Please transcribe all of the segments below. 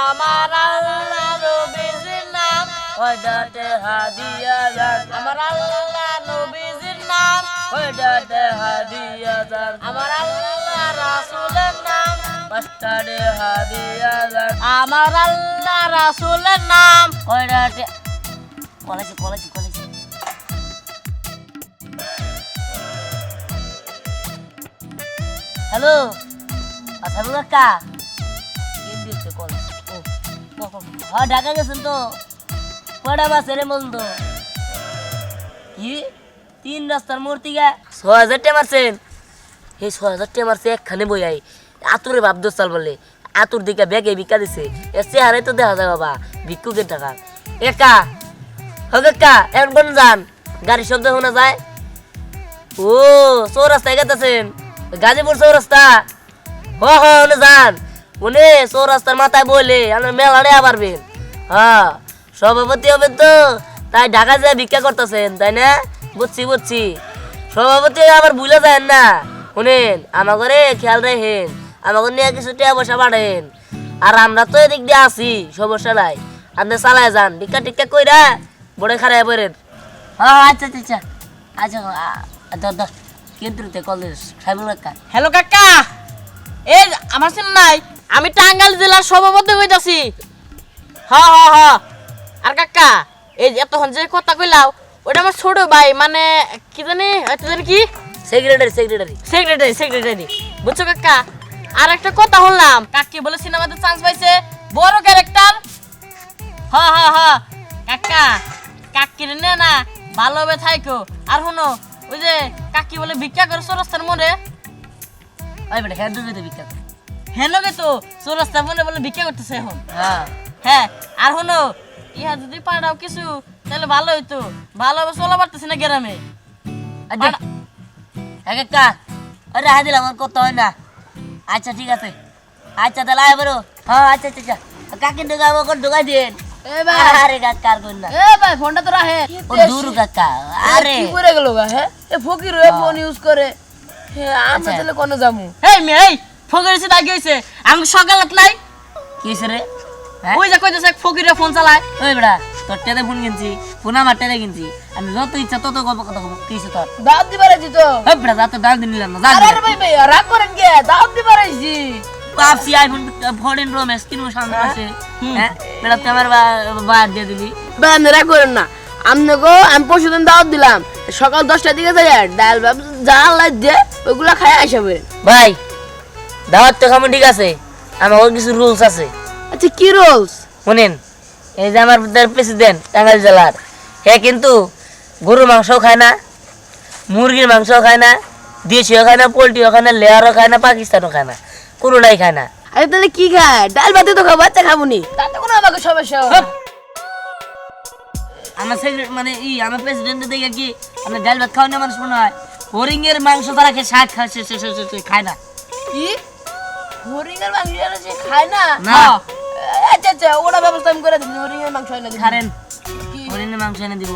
আমার আল্লাহ নবীজির নাম কয়টাতে হাদিয়া আমার আল্লাহ নাম কয়টাতে হাদিয়া আমার আল্লাহ রাসূলের নাম হাদিয়া আমার আল্লাহ রাসূলের নাম কয়টাতে কলেজ কলেজ কলেজ হ্যালো আচ্ছা কাকা ঢাকা গেছেন তো? রে বন্ধ? কি? তিন রাস্তার মূর্তি গা। ছ হাজার টাকা মারছেন? এই ছ হাজার মারছে একখানে বই আই। আতুরে বাপ দোস্তাল বলে। আতুর দিকে ব্যাগে ভিক্ষা দিছে। এর চেহারাই তো দেখা যায় বাবা, ভিক্ষুকের টাকা। একা হবে কা এখন কোন যান? গাড়ি শব্দ শোনা যায়? ও, চৌরাস্তায় গেতেছেন? গাজীপুর চৌরাস্তা? হ হ যান। উনি চৌরাস্তার মাথায় বলে আমার মেলা নেওয়া পারবেন হ্যাঁ সভাপতি হবেন তো, তাই ঢাকা যায় ভিক্ষা করতেছেন, তাই না? বুঝছি বুঝছি। সভাপতি আবার ভুলে যায় না। শুনেন আমাকে খেয়াল রেখেন আমাকে নিয়ে কিছু টাকা পয়সা পাঠেন আর আমরা তো এদিক দিয়ে আছি, সমস্যা নাই। আপনি চালায় যান, ভিক্ষা টিক্ষা কইরা বড় খারাপ পড়েন। হ্যাঁ আচ্ছা আচ্ছা আচ্ছা। আচ্ছা আচ্ছা আচ্ছা কলেজ সাইবুল কাকা। হ্যালো কাকা, এই আমার সিন নাই। আমি টাঙ্গাইল জেলার সভাপতি হইতাছি। হ হ হ। আর কাকা এই যে এতক্ষণ যে কথা কইলাও ওটা আমার ছোট ভাই মানে কি জানি জানি কি? সেক্রেটারি সেক্রেটারি সেক্রেটারি সেক্রেটারি বুঝছ কাকা? আর একটা কথা শুনলাম কাকি বলে সিনেমাতে চান্স পাইছে বড় ক্যারেক্টার হ হ হ। কাকা কাকির নে না ভালোভাবে থাইকো। আর শুনো ওই যে কাকি বলে ভিক্ষা করে চৌরাস্তার মোড়ে। ওই বেটা হ্যাঁ দুজনে ভিক্ষা করে। হ্যাঁ লগে তো চৌরাস্তার মোড়ে বলে ভিক্ষা করতেছে এখন। হ্যাঁ হ্যাঁ আর শুনো ইহা যদি পাঠাও কিছু তাহলে ভালো হইতো। ভালোভাবে চলা পারতেছি না গ্রামে। আচ্ছা হ্যাঁ কাকা আরে হাই দিলাম আমার করতে হয় না। আচ্ছা ঠিক আছে। আচ্ছা তাহলে আয় বড়। হ্যাঁ আচ্ছা আচ্ছা আচ্ছা। কাকি ঢুকা আমাকে ঢুকাই দিন এ ভাই। আরে কাকার কই এ ভাই ফোনটা তো রাখে। ও দূর কাকা আরে। কি করে গেল গা হ্যাঁ? এ ফকির হয়ে ফোন ইউজ করে। হ্যাঁ আমি আচ্ছা। তাহলে কোনে যামু এই! ফকিরের সাথে আগে হয়েছে আমি সকালত নাই। কি রে? হ্যাঁ? ওই যে কইতেছে ফকিরে ফোন চালায়। ওই বেটা তোর টেলে ফোন কিনছি ফোন আমার টেলে কিনছি। আমি যত ইচ্ছা তত গল্প কথা কব। কি হইছে তোর? দাওয়াত তো। ওই বেটা যা তো নিলাম না যা আরে ভাই ভাই রাগ করেন কে? দাওয়াত আইফোন ফোরটিন প্রো ম্যাক্স কিনবো সামনে মাসে। হ্যাঁ? বেটা তুই আমার বাদ দিয়ে দিলি আপনি রাগ করেন না। আপনি গো আমি পরশু দিন দাওয়াত দিলাম। সকাল দশটার দিকে যাই ডাল ভাব যা দিয়ে ওইগুলা খাই আসাবে ভাই দাওয়াত তো খামো ঠিক আছে। আমার কিছু রুলস আছে। আচ্ছা কি রোলস শুনেন এই যে আমার প্রেসিডেন্ট টাঙ্গাইল জেলার হে কিন্তু গরুর মাংসও খায় না মুরগির মাংসও খায় না দেশিও খায় না পোলট্রিও খায় না লেয়ারও খায় না পাকিস্তানও খায় না কোনোটাই খায় না। আরে তাহলে কি খায়? ডাল ভাতে তো খাব বাচ্চা খাব নি। তাতে কোনো আমাকে সমস্যা আমার সেক্রেটারি মানে ই আমার প্রেসিডেন্ট দেখে কি আমরা ডাল ভাত খাওয়া না মানুষ মনে হয় হরিং এর মাংস তারা খেয়ে শাক খায় খায় না। কি? হরিণের মাংস খায় না? না। আচ্ছা আচ্ছা ওটা ব্যবস্থা আমি করে দিচ্ছি মাংস এনে খারেন হরিং এর মাংস এনে দিব।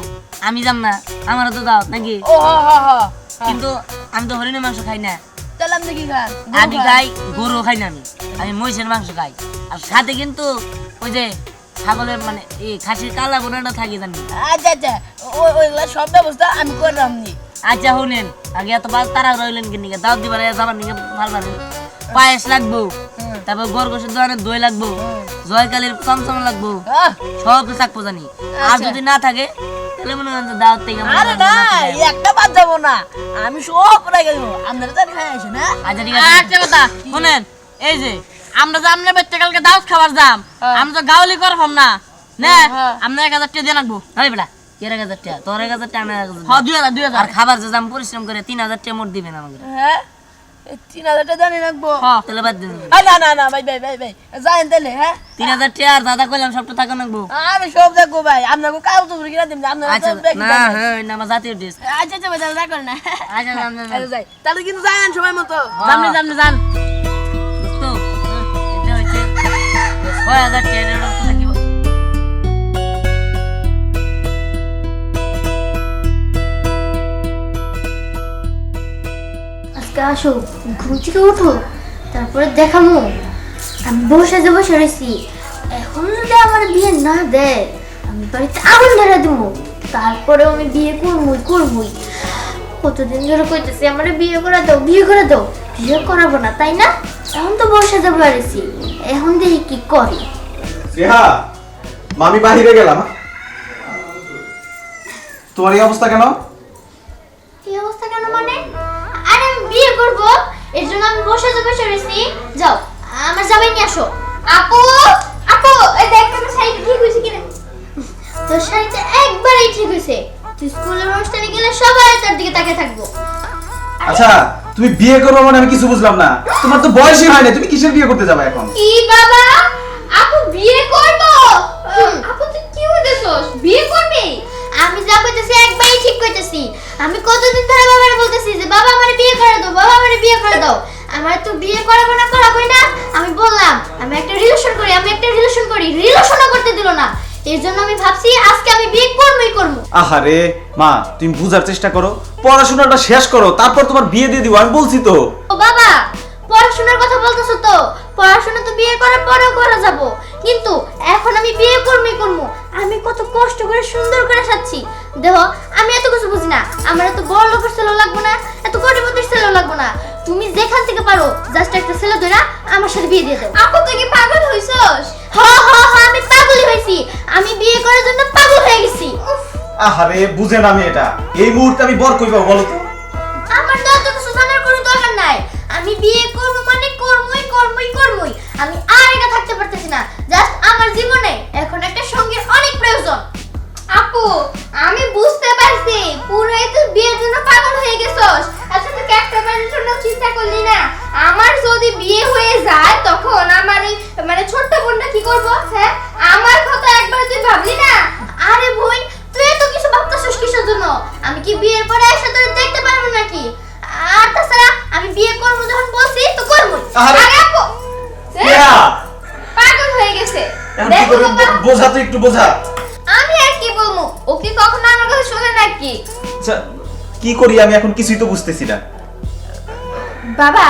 আমি যাম না আমারও তো দাও নাকি? ও হ হ হ কিন্তু আমি তো হরিণের মাংস খাই না। তাহলে আপনি কি খান? আমি খাই গরু খাই না আমি। আমি মহিষের মাংস খাই। আর সাথে কিন্তু ওই যে ছাগলের মানে এই খাসির কালা বোনাটা থাকি জানি। আচ্ছা আচ্ছা ওই ওইগুলা সব ব্যবস্থা আমি করে রাখনি আচ্ছা শুনেন আগে এত তারা রইলেন কি নিকে? দাওয়াত দিবার যাবার নিকে ভালো ভালো। পায়েস লাগবো। তারপর গরগোশের দোকানে দই লাগবো জয়কালীর চমচম লাগবো সব থাকব জানি আর যদি না থাকে তাহলে মনে করেন যে দাওয়াত থেকে আরে না একটা বাদ যাব না। আমি সব রেখে দেবো আপনারা জানি খাই আসে না আচ্ছা ঠিক আছে। একটা কথা। শুনেন এই যে আমরা যে আমরা বেতে কালকে দাওয়াত খাবার যাম আমরা তো গাওলি করবাম না। না হ্যাঁ। আমরা এক হাজার টাকা দিয়ে রাখব। হয় বেটা কে এক হাজার টাকা? তোর এক হাজার টাকা। দুই হাজার দুই হাজার। খাবার যে দাম পরিশ্রম করে তিন হাজার টাকা মোট দিবেন আমাকে। হ্যাঁ? তিন হাজার টাকা জানি রাখব। হ্যাঁ তাহলে বাদ দিন না না না ভাই ভাই ভাই ভাই যাইন তাহলে হ্যাঁ? তিন হাজার টাকা দাদা কইলাম সবটা টাকা নাকবো আমি সব দেখব ভাই। আপনাকে কাউ তো কিনা দিন আপনারা আচ্ছা না হ্যাঁ না আমার জাতীয় ড্রেস আচ্ছা আচ্ছা ভাই তাহলে রাগ না। আচ্ছা যান যান, যান। আচ্ছা, যাই। তাহলে কিন্তু যাইন সময় মতো। দোস্ত, এটা ছয় হাজার টাকা। আজকে আসো, ঘুম থেকে উঠো, তারপরে দেখামো। আমি বসে যে বসে রয়েছি যদি আমার বিয়ে না দেয়, আমি বাড়িতে আগুন ধরে দেবো। তারপরে আমি বিয়ে করবই করবই। কতদিন ধরে কইতেছি, আমার বিয়ে করে দাও, বিয়ে করে দাও। বিয়ে করাবো না, তাই না? এখন তো বসে যাব পারেছি এখন দেখি কি করে। স্নেহা, মামি বাহিরে গেলাম তোমার এই অবস্থা কেন? করব? এর জন্য আমি বসে যাব সরেছি যাও আমার জামাই নিয়ে আসো। আপু আপু এই দেখ তো শাড়ি ঠিক হয়েছে কিনা? তোর শাড়িটা একবারেই ঠিক হয়েছে। তুই স্কুলের অনুষ্ঠানে গেলে সবাই তার দিকে তাকিয়ে থাকব। আচ্ছা তুমি বিয়ে করবে মানে আমি কিছু বুঝলাম না। তোমার তো বয়সই হয় না তুমি কিসের বিয়ে করতে যাবে এখন? কি বাবা? আপু বিয়ে করব? আপু তুই কি হইতেছস বিয়ে করবি? আমি যা কইতেছি একবারই ঠিক কইতেছি। আমি কতদিন ধরে বাবারে বলতেছি যে বাবা আমারে বিয়ে করে দাও বাবা আমারে বিয়ে করে দাও। আমার তো বিয়ে করাবো না করাবোই না। আমি বললাম আমি একটা রিলেশন করি আমি একটা রিলেশন করি। রিলেশনও করতে দিল না। এর জন্য আমি ভাবছি আজকে আমি বিয়ে করবই করব। আহারে মা তুমি বুঝার চেষ্টা করো। পড়াশোনাটা শেষ করো তারপর তোমার বিয়ে দিয়ে দিব আমি বলছি তো। ও বাবা পড়াশোনার কথা বলতেছো তো? পড়াশোনা তো বিয়ে করার পরেও করা যাব। কিন্তু এখন আমি বিয়ে করবই করব। আমি কত কষ্ট করে সুন্দর করে সাচ্ছি দেখো আমি এত কিছু বুঝি না। আমার এত বড় লোকের ছেলে লাগবো না এত কোটিপতির ছেলে লাগবো না। তুমি যেখান থেকে পারো জাস্ট একটা ছেলে ধরে আমার সাথে বিয়ে দিয়ে দাও। আপু তুই কি পাগল হইছস? হ হ হ আমি পাগলই হইছি আমি বিয়ে করার জন্য পাগল হয়ে গেছি। আহারে বুঝে না আমি এটা। এই মুহূর্তে আমি বর কইবা বলো তো। আমার তো অত কিছু জানার কোনো দরকার নাই। আমি বিয়ে করব মানে বোঝা তো একটু বোঝা। আমি আর কি বলব? ও কি কখনো আমার কথা শোনে নাকি? আচ্ছা, কি করি আমি এখন কিছুই তো বুঝতেছি না। বাবা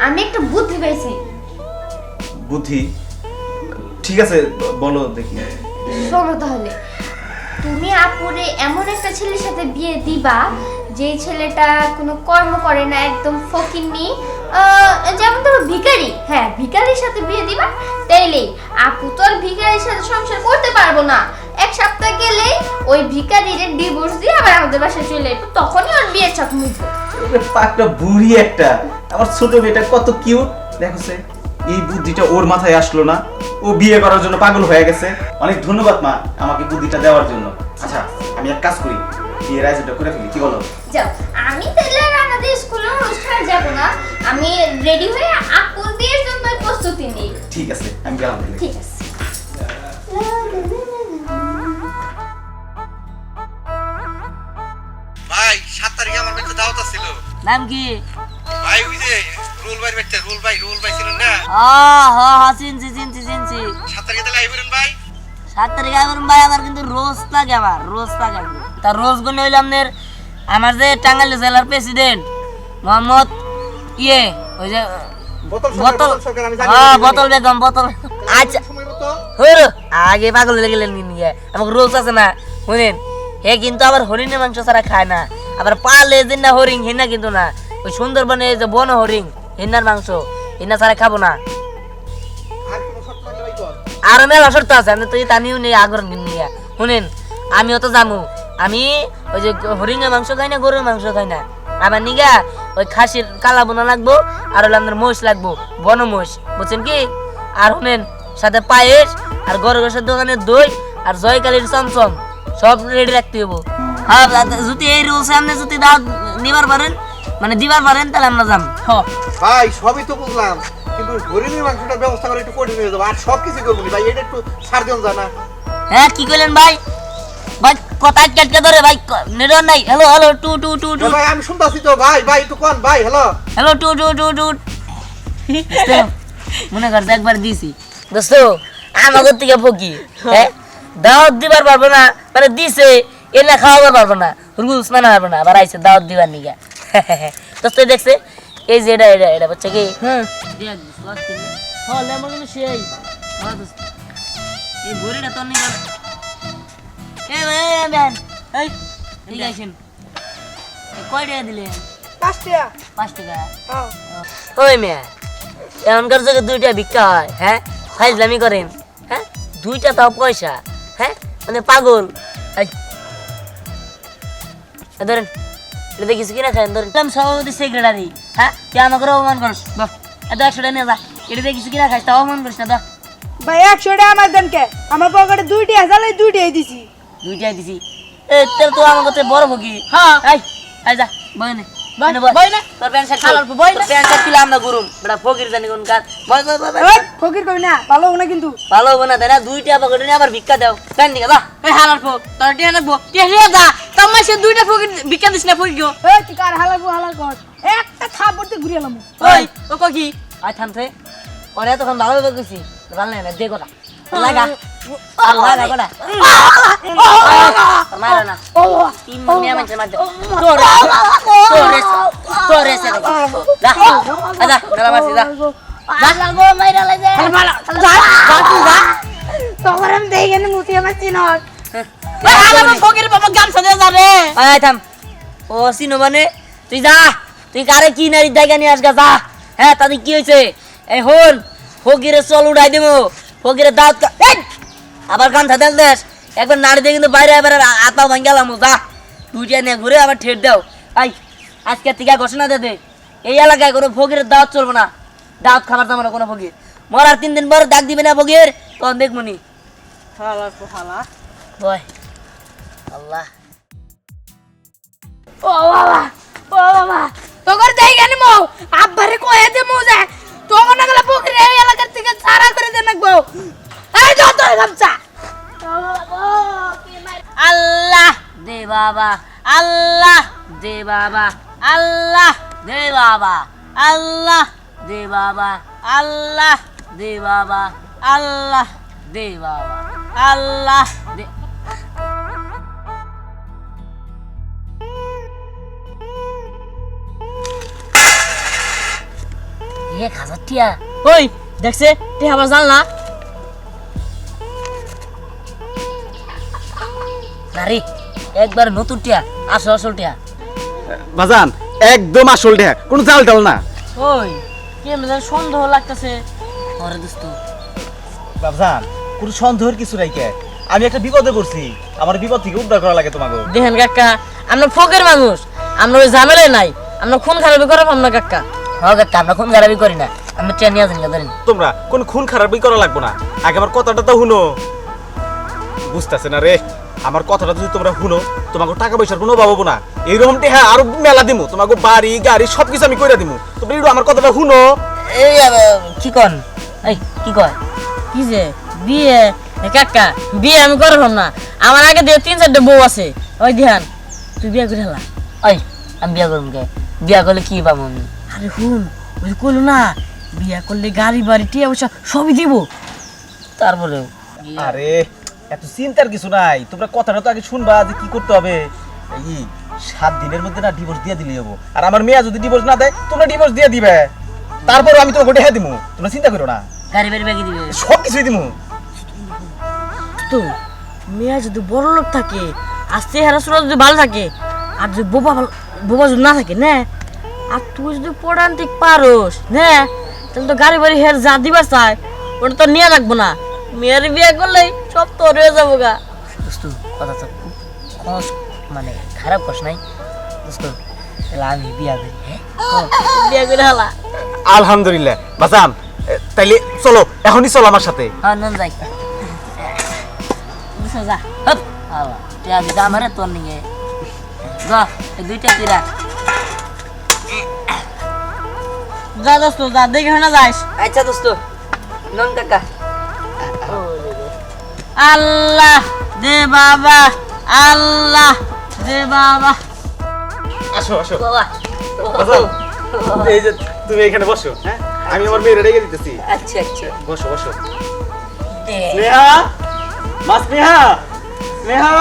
আমি একটা বুদ্ধি পেয়েছি। বুদ্ধি? ঠিক আছে বলো দেখি। শোনো তাহলে। তুমি আপুরে এমন একটা ছেলের সাথে বিয়ে দিবা যে ছেলেটা কোনো কর্ম করে না একদম ফকিন্নি যেমন ধরো ভিখারি। হ্যাঁ ভিখারির সাথে বিয়ে দিবা তাইলেই আপু তো আর ভিখারির সাথে সংসার করতে পারব না। এক সপ্তাহ গেলেই ওই ভিখারির ডিভোর্স দিয়ে আবার আমাদের বাসায় চলে আসব। তখনই ওর বিয়ের মুখবো পাকটা বুড়ি একটা। আমার ছোট মেয়েটা কত কিউট দেখো সে এই বুদ্ধিটা ওর মাথায় আসলো না। ও বিয়ে করার জন্য পাগল হয়ে গেছে। অনেক ধন্যবাদ মা আমাকে বুদ্ধিটা দেওয়ার জন্য। আচ্ছা আমি এক কাজ করি। বিয়ের আয়োজনটা করে ফেলি কি বলো? যাও। আমি তাহলে আমাদের অনুষ্ঠানে যাব না। আমি রেডি হয়ে আপুর বিয়ের জন্য প্রস্তুতি নিই। ঠিক আছে আমি গেলাম ঠিক আছে। ভাই সাত তারিখে আমার বাড়িতে দাওয়াত ছিল নাম কি? ভাই ওই যে রুল ভাই বাড়িতে রুল ভাই রুল ভাই ছিলেন না? আহ হ হ চিনছি চিনছি চিনছি। সাত তারিখে তাহলে আইবেন ভাই? সাত তারিখ আইবরুম ভাই আমার কিন্তু রোজ লাগে আমার রোজ লাগে। তা রোজগুলো হইলাম নের আমার যে টাঙ্গাইল জেলার প্রেসিডেন্ট মোহাম্মদ ইয়ে ওই যে বোতল বোতল আমি হ্যাঁ বোতল বেগম বোতল। আচ্ছা। আগে পাগল গেলেন নিয়ে আমাকে রোজ আছে না শুনেন। হে কিন্তু আবার হরিণের মাংস ছাড়া খায় না। আবার পালে যে না হরিং হিনা কিন্তু না। ওই সুন্দরবনে যে বন হরিং হিন্নার মাংস হিন্না ছাড়া খাব না। আর মেলা শর্ত আছে আমি তো তানিও নেই আগর নিয়ে। শুনেন আমিও তো জামু। আমি ওই যে হরিণের মাংস খাই না গরুর মাংস খাই না। আমার নিগা ওই খাসির কালা বোনা লাগবো আর হলো আপনার মোষ লাগবো বন মোষ বুঝছেন কি? আর শুনেন সাথে পায়েস আর গরু গোসের দোকানের দই আর জয়কালীর চমচম সব রেডি রাখতে হব হ্যাঁ যদি এই রুলসে আপনি যদি দাওয়াত নিবার পারেন মানে দিবার পারেন তাহলে আমরা যাম। ভাই সবই তো বুঝলাম কিন্তু হরিণের মাংসটার ব্যবস্থা করে একটু কঠিন হয়ে যাবে আর সব কিছু করব ভাই? এটা একটু দিন জানা। হ্যাঁ কি কইলেন ভাই? ভাই কথা কেটকে ধরে ভাই নেটওয়ার্ক নাই। হ্যালো হ্যালো টু টু টু টু। ভাই আমি শুনতেছি তো ভাই ভাই একটু কন ভাই হ্যালো হ্যালো টু টু টু টু। মনে করছে একবার দিছি। দোস্ত আমাদের থেকে ফকি হ্যাঁ? দাওয়াত দিবার পারব না মানে দিছে এলা খাওয়াবার পারব না রুলস মানা পারব না আবার আইছে দাওয়াত দিবার নিগা। দোস্ত দেখছে এই যে এটা এটা এটা বাচ্চা কি? হ্যাঁ। হ্যাঁ লেমন সেই এই ঘড়িটা তোর নিয়ে ম্যান এই ঠিক আছে কয় টাকা দিলে? পাঁচ টাকা। পাঁচ টাকা? ওই মেয়ে এমনকার জায়গায় দুইটা ভিক্ষা হয় হ্যাঁ? ফাইজলামি করেন হ্যাঁ? দুইটা তাও পয়সা হ্যাঁ? মানে পাগল। ধরেন এটা দেখিস কিনা খাই ধরেন। আমি সভাপতি সেক্রেটারি হ্যাঁ? তুই আমাকে অপমান করিস বাহ এত একশো টাকা নিয়ে যা এটা দেখিস কিনা খাইস তাও অপমান করিস না দা। ভাই একশো টাকা আমার দেন কে? আমার পকেটে দুইটি হাজার দিছি। দুইটাই দিছি। এ তোর তো আমার কাছে বড় ভগি। হ্যাঁ। এই এই যা বই নে। বই, এনে বই। বই নে। তোর প্যান্ট শার্ট খালার উপর বই নে। প্যান্ট শার্ট তুলে আমরা করুম বেটা ফকির জানি কোন কাজ। বই বই বই ফকির কই না? ভালো না কিন্তু। ভালো হবে না তাই না? দুইটা পকেটে নিয়ে আবার ভিক্ষা দাও। প্যান্ট দিকে যা। এই হালার ফোক তোর টিয়া নেব টিয়া যা। তোর মাসে দুইটা ফোক বিকা দিস না ফোক গো। এই তুই কার হালাবো হালার কর একটা থাপড়তে ঘুরে এলাম। ওই। ও কি? আয় থামতে ওরে এতক্ষণ ভালো কইছি। ভালো না দে কথা। লাগা আর লাগা কথা মারো না তিন মিনিট আমার মার দে তোরে তোরে তোরে সে যা আদা গলা মারছি যা যা লাগো মাইরা লাগে যা যা তুই যা তখন আমি দেখে মুতি আমার চিনক ও সিনো মানে তুই যা তুই কারে কি নারী জায়গা নিয়ে আসগা যা হ্যাঁ তাতে কি হয়েছে এই হন ফকিরে চল উঠাই দেবো ফকিরে দাঁত আবার কান থাকতে দেশ একবার নাড়ি দিয়ে কিন্তু বাইরে এবার আতা ভাঙ গেলাম যা। দুইটা নিয়ে ঘুরে আবার ঠেট দাও। আই আজকে থেকে ঘোষণা দে দে। এই এলাকায় কোনো ফকিরের দাওয়াত চলবে না। দাওয়াত খাবার দাম না কোনো ফকির। মরার তিন দিন পর ডাক দিবে না ফকির তখন দেখব নি। হালার ফোক হালা। আল্লাহ। ও বাবা ও বাবা। তোর দেখে আব্বারে কয়ে দে মো যায় তখন না গেলে পুকুরে এই এলাকার থেকে সারা করে দে নাকবো এই যত গামছা আল্লাহ দে বাবা, আল্লাহ দে বাবা, আল্লাহ দে বাবা, আল্লাহ দে বাবা, আল্লাহ দে বাবা, আল্লাহ দে বাবা, আল্লাহ দে এক হাজার টিয়া। ওই দেখছে? টিয়া আবার জাল না? নারী একবার নতুন টিয়া আসল আসল টিয়া। বাজান একদম আসল ঢেক কোনো জাল টাল না। ওই কেমন যেন সন্দেহ লাগতেছে। দোস্ত। বাজান কোনো সন্দেহের কিছু নাই কে? আমি একটা বিপদে পড়ছি আমার বিপদ থেকে উদ্ধার করা লাগে তোমাকে। দেখেন কাকা আমরা ফোকের মানুষ আমরা ওই ঝামেলাই নাই আমরা খুন খারাপি করে না কাকা। হবে আমরা খুন খারাপি করি না। আমরা ট্রেন নিয়ে আসেন ধরেন। তোমরা কোন খুন খারাপই করা লাগবো না। আগে আমার কথাটা তো শুনো। বুঝতেছে না রে? আমার কথাটা যদি তোমরা শুনো তোমাকে টাকা পয়সার কোনো অভাব না। এইরকম হ্যাঁ আরও মেলা দিমু। তোমাকে বাড়ি গাড়ি সবকিছু আমি কইরা দিমু। তোমরা একটু আমার কথাটা শুনো। এই কি কন? এই কি কয়? কি যে? বিয়ে? কাকা বিয়ে আমি করব না। আমার আগে দিয়ে তিন চারটে বউ আছে। ওই ধ্যান তুই বিয়ে করে হেলা ওই আমি বিয়া করব কে? বিয়া করলে কি পাবো আমি? আরে হুন ওই কইলো না বিয়ে করলে গাড়ি বাড়ি টিয়া পয়সা সবই দিব। তারপরেও আরে এত চিন্তার কিছু নাই। তোমরা কথাটা তো আগে শুনবা যে কি করতে হবে। এই সাত দিনের মধ্যে না ডিভোর্স দিয়ে দিলেই হব। আর আমার মেয়ে যদি ডিভোর্স না দেয় তোমরা ডিভোর্স দিয়ে দিবে। তারপর আমি তোমাকে ঢেকে দিমু। তোমরা চিন্তা করো না। গাড়ি বাড়ি ব্যাগে দিবে। সব কিছুই দিমু। তো মেয়ে যদি বড় লোক থাকে আর চেহারা সুরা যদি ভালো থাকে আর যদি বোবা বোবা যদি না থাকে না। আর তুই যদি পড়ান ঠিক পারোস না। তাহলে তো গাড়ি বাড়ি হের যা দিবা চায় ওটা তো নিয়ে রাখব না। মেয়ের বিয়ে করলেই সব তোর হয়ে যাব গা। দোস্ত কথা তো খস মানে খারাপ কস নাই। দোস্ত তাহলে আমি বিয়া করি হ্যাঁ? বিয়ে করে হেলা। আলহামদুলিল্লাহ। বাজান এ, তাইলে চলো এখনই চলো আমার সাথে। হ্যাঁ নন যাই। বুঝছ যা হপ। আল্লাহ তুই যা তোর নিয়ে। যা দুইটা তুই রাখ যা দোস্ত যা দেখে না যাস। আচ্ছা দোস্ত নন কাকা। আল্লাহ দে বাবা আল্লাহ দে বাবা। আসো আসো। বাবা। এই যে তুমি এখানে বসো হ্যাঁ? আমি আমার মেয়ের রেখে দিতেছি। আচ্ছা আচ্ছা। বসো বসো। স্নেহা মা স্নেহা স্নেহা।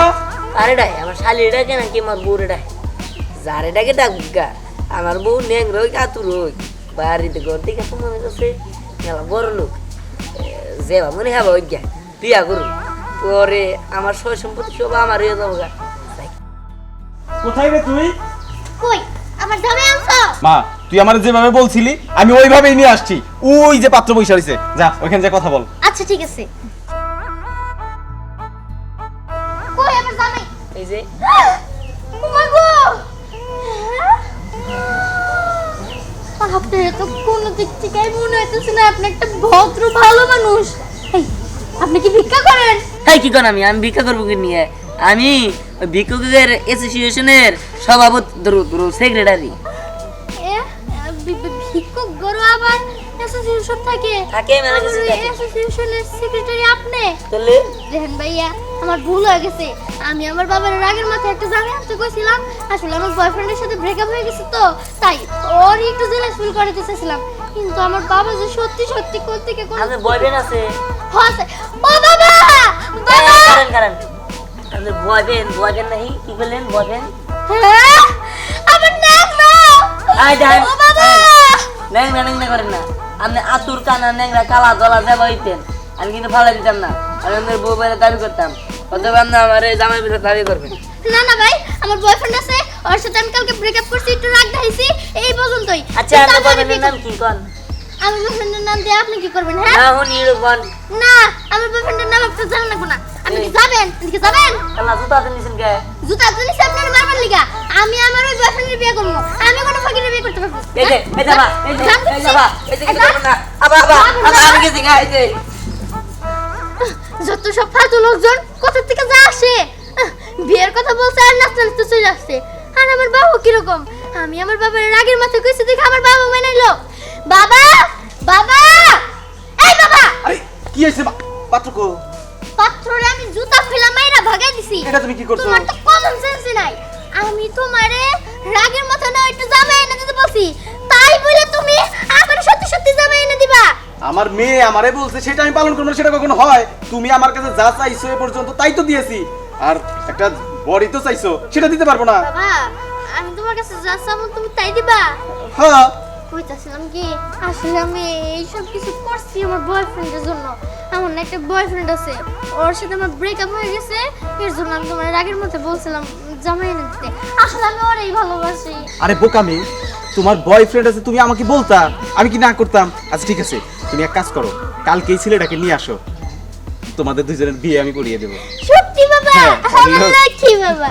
আরে ডাই আমার শালি ডাকে নাকি আমার বউ ডাই যারে ডাকে ডাকুক আমার বউ নেং রই কাতু রই বাড়িতে ঘর থেকে তো মনে করছে গেলাম বড় লোক। যে মনে হবে ওই বিয়া করুন পরে আমার সয় সম্পত্তি সব আমার হয়ে যাব গা। কোথায় রে তুই? কই? আমার জামাই আনছো? মা তুই আমার যেভাবে বলছিলি আমি ওইভাবেই নিয়ে আসছি। ওই যে পাত্র বৈশা রয়েছে যা ওইখানে যে কথা বল। আচ্ছা ঠিক আছে। কই আমার জামাই? এই যে ও মা গো আপনার তো কোনো দিক থেকে মনে হইতেছে না আপনি একটা ভদ্র ভালো মানুষ। আপনি কি ভিক্ষা করেন? তাই কি করেন আমি? আমি ভিক্ষা করব কি নিয়ে? আমি ভিক্ষকের অ্যাসোসিয়েশনের সভাপতি সেক্রেটারি ভিক্ষুক গরু আবার অ্যাসোসিয়েশন থাকে। থাকে। অ্যাসোসিয়েশনের সেক্রেটারি আপনি? তাহলে? দেখেন ভাইয়া আমার ভুল হয়ে গেছে। আমি আমার বাবার রাগের মাথায় একটা জামা আনতে কইছিলাম। আসলে আমার বয়ফ্রেন্ডের সাথে ব্রেকআপ হয়ে গেছে তো। তাই ওর একটু জেলাস ফিল করাতে চাইছিলাম কিন্তু আমার বাবা যে সত্যি সত্যি কোথা থেকে কোন আমাদের বয়ফ্রেন্ড আছে? হসে ও বাবা! বাবা! কারণ কারণ আমাদের বয়ফ্রেন্ড বয়ফ্রেন্ড নাহি? কি বললেন বয়ফ্রেন্ড হ্যাঁ? আমার নাক না। যান ও বাবা! ন্যাংরা ন্যাংরা করেন না। আপনি আতুর কানা ন্যাংরা কালা জলা দেবা হইতেন আমি কিন্তু ভালো দিতাম না। আমি আমাদের বউ বাইরে দাবি করতাম অথবা আপনি আমার এই জামাই ভিতরে দাবি করবেন। না না ভাই আমার বয়ফ্রেন্ড আছে ওর সাথে আমি কালকে ব্রেকআপ করছি একটু রাগ দেখাইছি এই পর্যন্তই। আচ্ছা আপনার বয়ফ্রেন্ডের নাম কি কন? আমার বয়ফ্রেন্ডের নাম দিয়ে আপনি কি করবেন হ্যাঁ? না হুন ইউরো না আমার বয়ফ্রেন্ডের নাম আপনি জানেন না। আপনি কি যাবেন? আপনি কি যাবেন? আল্লাহ জুতা তো নিছেন কে? জুতা আপনি আপনার মারবার লিগা। আমি আমার ওই বয়ফ্রেন্ডের বিয়ে করব। আমি কোনো ফাঁকির বিয়ে করতে পারব এই যে এই যাবা এই যে এই যাবা এই যে এই কিছু করবেন না। আবা আবা আবা আমি গেছি গা এই যে। যত সব ফালতু লোকজন কোথা থেকে যা আসে? বিয়ের কথা বলছে আর নাচতে নাচতে চলে আসছে। আর আমার বাবা কীরকম? আমি আমার বাবার রাগের মাথায় কইছি দেখে আমার বাবা মেনে নিল বাবা! বাবা! এই বাবা! আরে কি পাত্র কো? পাত্ররে আমি জুতা ফেলা মাইরা ভাগাই দিছি। এটা তুমি কি করছ? তোমার তো কমন সেন্স নাই। আমি তোমারে রাগের মাথায় না একটু জামা এনে দিতে বলছি। তাই বলে তুমি আমার সত্যি সত্যি জামা এনে দিবা? আমার মেয়ে আমারে বলছে সেটা আমি পালন করব না, সেটা কখনো হয়। তুমি আমার কাছে যা চাইছো এ পর্যন্ত তাই তো দিয়েছি। আর একটা বড়ি তো চাইছো সেটা দিতে পারব না। বাবা আমি তোমার কাছে যা চাবো তুমি তাই দিবা। হ্যাঁ। কইতাছিলাম কি আসলে আমি এইসব কিছু করছি আমার বয়ফ্রেন্ডের জন্য। আমার না একটা বয়ফ্রেন্ড আছে। ওর সাথে আমার ব্রেকআপ হয়ে গেছে এর জন্য আমি তোমার রাগের মধ্যে বলছিলাম জামাই এনে দিতে। আসলে আমি ওরেই ভালোবাসি। আরে বোকামি তোমার বয়ফ্রেন্ড আছে তুমি আমাকে বলতা আমি কি না করতাম? আচ্ছা ঠিক আছে তুমি এক কাজ করো কালকে এই ছেলেটাকে নিয়ে আসো। তোমাদের দুজনের বিয়ে আমি করিয়ে দেবো। সত্যি বাবা? হ্যাঁ, আমার। বাবা।